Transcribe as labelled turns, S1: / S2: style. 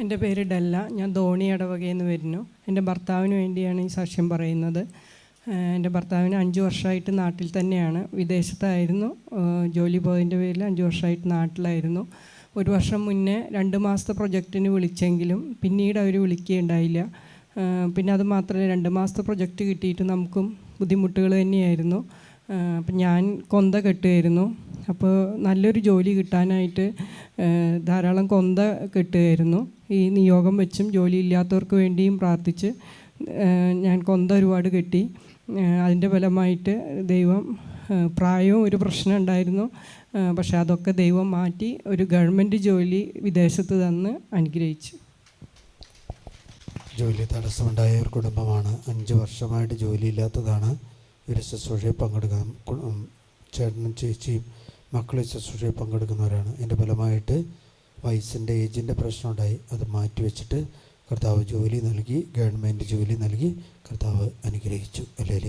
S1: എന്റെ പേര് ഡല്ല. ഞാൻ ധോണി ഇടവകയിൽ വരുന്നു. എന്റെ ഭർത്താവിന് വേണ്ടിയാണ് ഈ സാക്ഷ്യം പറയുന്നത്. എന്റെ ഭർത്താവിന് അഞ്ച് വർഷമായിട്ട് നാട്ടിൽ തന്നെയാണ്. വിദേശത്തായിരുന്നു. ജോലി പോയതിന്റെ പേരിൽ അഞ്ച് വർഷമായിട്ട് നാട്ടിലായിരുന്നു. ഒരു വർഷം മുന്നേ രണ്ട് മാസത്തെ പ്രൊജക്റ്റിന് വിളിച്ചെങ്കിലും പിന്നീട് അവർ വിളിക്കുകയുണ്ടായില്ല. പിന്നെ അത് മാത്രമല്ല രണ്ട് മാസത്തെ പ്രൊജക്റ്റ് കിട്ടിയിട്ട് നമുക്കും ബുദ്ധിമുട്ടുകൾ തന്നെയായിരുന്നു. അപ്പം ഞാൻ കൊന്ത കെട്ടുമായിരുന്നു അപ്പോൾ നല്ലൊരു ജോലി കിട്ടാനായിട്ട് ധാരാളം കൊന്ത കിട്ടുമായിരുന്നു ഈ നിയോഗം വെച്ചും ജോലി ഇല്ലാത്തവർക്ക് വേണ്ടിയും പ്രാർത്ഥിച്ച് ഞാൻ കൊന്ത ഒരുപാട് കെട്ടി. അതിന്റെ ഫലമായിട്ട് ദൈവം പ്രായവും ഒരു പ്രശ്നം ഉണ്ടായിരുന്നു. പക്ഷേ അതൊക്കെ ദൈവം മാറ്റി ഒരു ഗവൺമെന്റ് ജോലി വിദേശത്ത് തന്ന് അനുഗ്രഹിച്ചു.
S2: ജോലി തടസ്സമുണ്ടായ ഒരു കുടുംബമാണ്. അഞ്ച് വർഷമായിട്ട് ജോലിയില്ലാത്തതാണ് ഒരു ശുശ്രൂഷയിൽ പങ്കെടുക്കാൻ കു- ഉം, ചേട്ടനും ചേച്ചിയും മക്കളും ശുശ്രൂഷയിൽ പങ്കെടുക്കുന്നവരാണ്. എന്റെ ഫലമായിട്ട് വയസ്സിന്റെ ഏജിന്റെ പ്രശ്നമുണ്ടായി. അത് മാറ്റിവെച്ചിട്ട് കർത്താവ് ജോലി നൽകി ഗവൺമെന്റ് ജോലി നൽകി കർത്താവ് അനുഗ്രഹിച്ചു. അല്ലെങ്കിൽ